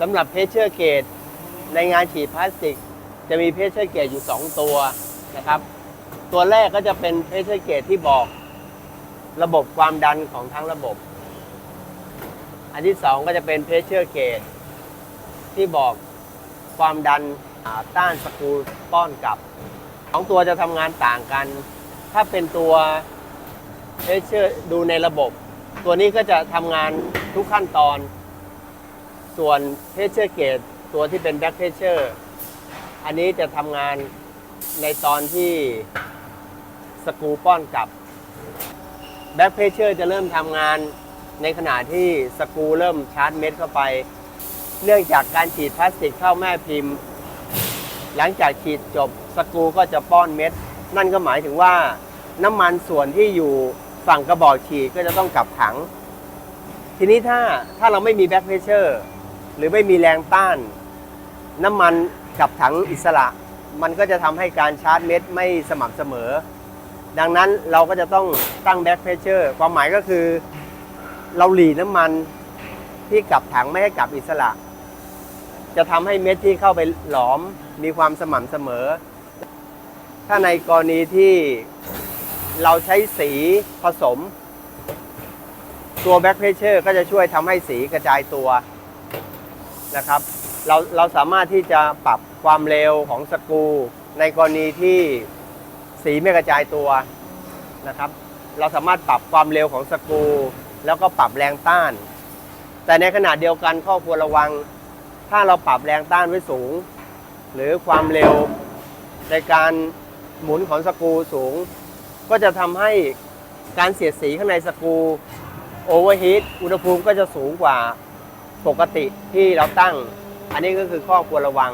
สำหรับเพชเชอร์เกตในงานฉีดพลาสติก จะมีเพชเชอร์เกตอยู่ 2 ตัวนะครับ ตัวแรกก็จะเป็นเพชเชอร์เกตที่บอกระบบความดันของทั้งระบบ อันที่ 2 ก็จะเป็นเพชเชอร์เกตที่บอกความดันต้านสกรูป้อนกลับสองตัวจะทำงานต่างกัน ถ้าเป็นตัวเพชเชอร์ดูในระบบ ตัวนี้ก็จะทำงานทุกขั้นตอน ส่วนเพชเชอร์เกตตัวที่เป็นแบ็คเพชเชอร์อันนี้จะทำงานในตอนที่สกูป้อนกลับแบ็คเพชเชอร์จะเริ่มทำงานในขณะที่สกูเริ่มชาร์จเม็ดเข้าไป เนื่องจากการฉีดพลาสติกเข้าแม่พิมพ์ หลังจากฉีดจบสกูก็จะป้อนเม็ด นั่นก็หมายถึงว่าน้ำมันส่วนที่อยู่ฝั่งกระบอกฉีดก็จะต้องกลับถัง ทีนี้ถ้าถ้าเราไม่มีแบ็คเพรสเชอร์ หรือไม่มีแรงต้าน น้ำมันกับถังอิสระ มันก็จะทำให้การชาร์จเม็ดไม่สม่ำเสมอ ดังนั้นเราก็จะต้องตั้งแบ็คเพรสเชอร์ความหมายก็คือเราหลีน้ำมันที่กลับถังไม่ให้กลับอิสระ จะทำให้เม็ดที่เข้าไปหลอมมีความสม่ำเสมอ ถ้าในกรณีที่เราใช้สีผสม ตัวแบ็คเพรสเชอร์ก็จะช่วยทำให้สีกระจายตัว นะครับ เราเราสามารถที่จะปรับความเร็วของสกู ในกรณีที่สีไม่กระจายตัวนะครับ เราสามารถปรับความเร็วของสกู แล้วก็ปรับแรงต้าน แต่ในขณะเดียวกันข้อควรระวัง ถ้าเราปรับแรงต้านไว้สูง หรือความเร็วในการหมุนของสกูสูง ก็จะทำให้การเสียดสีข้างในสกูโอเวอร์ฮีทอุณหภูมิก็จะสูงกว่า ปกติที่เราตั้ง อันนี้ก็คือข้อควรระวัง